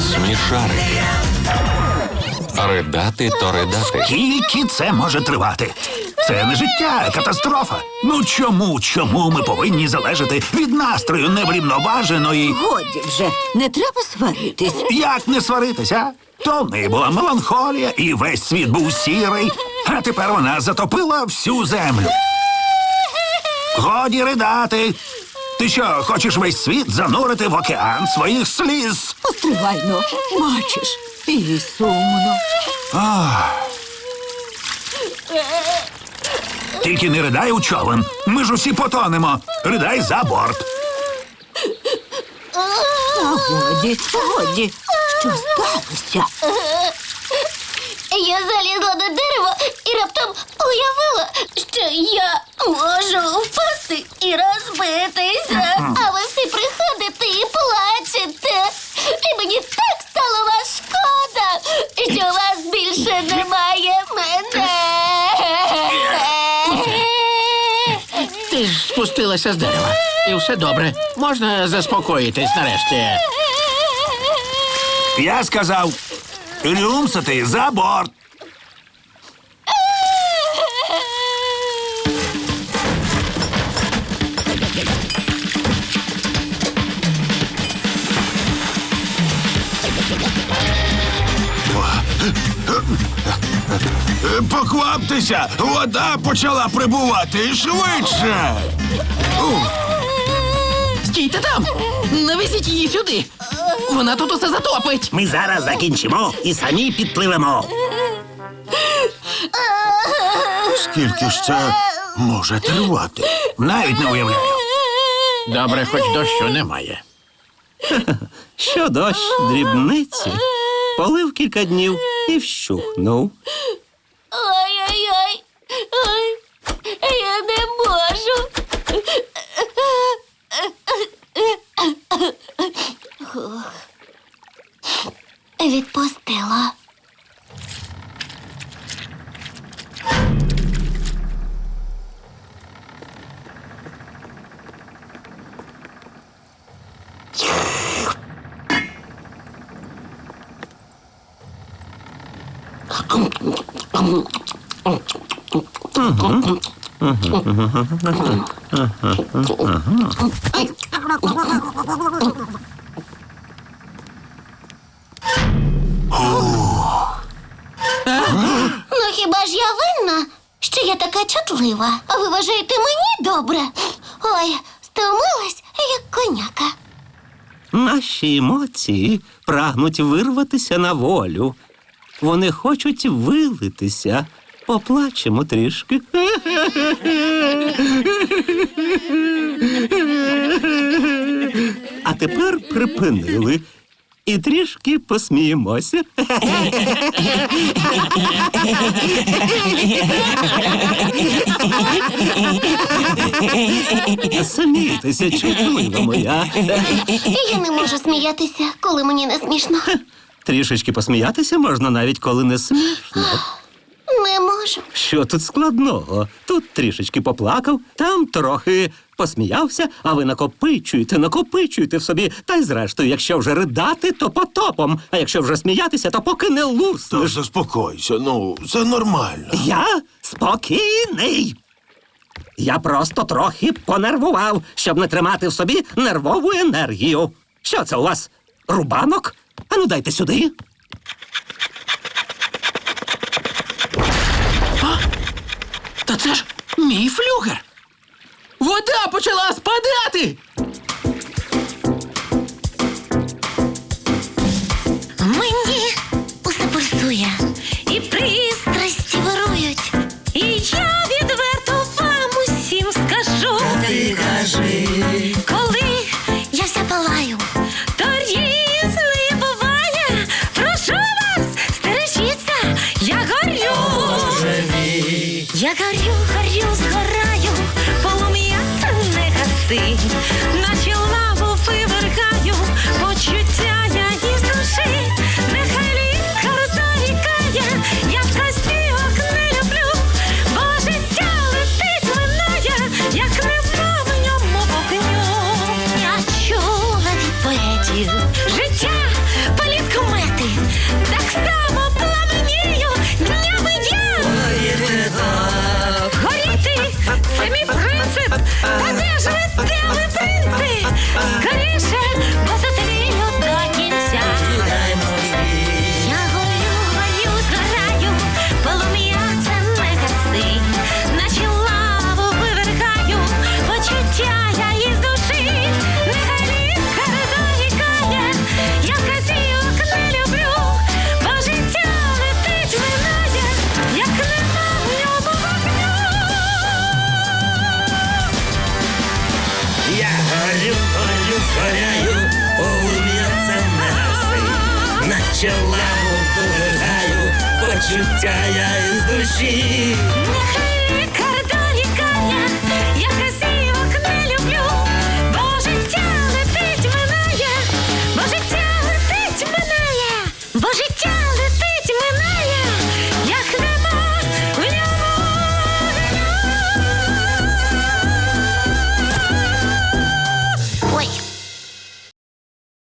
Смішарики. Ридати то ридати. Скільки це може тривати? Це не життя, а катастрофа. Ну чому, чому ми повинні залежати від настрою неврівноваженої? Годі вже, не треба сваритись. Як не сваритися? То в неї була меланхолія, і весь світ був сірий, а тепер вона затопила всю землю. Годі ридати. Ти що, хочеш весь світ занурити в океан своїх сліз? Постривайно, бачиш, і сумно. Тільки не ридай у човен. Ми ж усі потонемо. Ридай за борт. А годі, годі, що сталося? Я залізла на дерево і раптом уявила, що я можу впасти і розбитися. А ви всі приходите і плачете. І мені так стало вас шкода, що у вас більше немає мене. Ти ж спустилася з дерева. І все добре. Можна заспокоїтись нарешті. Я сказав. Рюмсати за борт. Покваптеся, вода почала прибувати швидше. Стійте там! Навезіть її сюди! Вона тут усе затопить! Ми зараз закінчимо і самі підпливемо. Скільки ж це може тривати? Навіть не уявляю. Добре, хоч дощу немає. Що дощ, дрібниці. Полив кілька днів і вщухнув. Ой-ой-ой. Ой, Я не можу. Відпустила. Ну хіба ж я винна, що я така чутлива? А ви вважаєте мені добре? Ой, стомилась, як коняка. Наші емоції прагнуть вирватися на волю. Вони хочуть вилитися. Поплачемо трішки. А тепер припинили. І трішки посміємося. Смійтеся, чутлива моя. Я не можу сміятися, коли мені не смішно. Трішечки посміятися можна навіть коли не смішно. Не можу. Що тут складного? Тут трішечки поплакав, там трохи посміявся, а ви накопичуєте, накопичуєте в собі. Та й зрештою, якщо вже ридати, то потопом. А якщо вже сміятися, то поки не Та луснеш. заспокойся, ну, це нормально. Я спокійний. Я просто трохи понервував, щоб не тримати в собі нервову енергію. Що це у вас? Рубанок? Ану дайте сюди. Та це ж мій флюгер! Вода почала спадати! Я горю, горю, згораю, полум'я не гаси, Горю, горю, згоряю, полум'я нас, На лаву вигаю, почуття я із душі. Нехай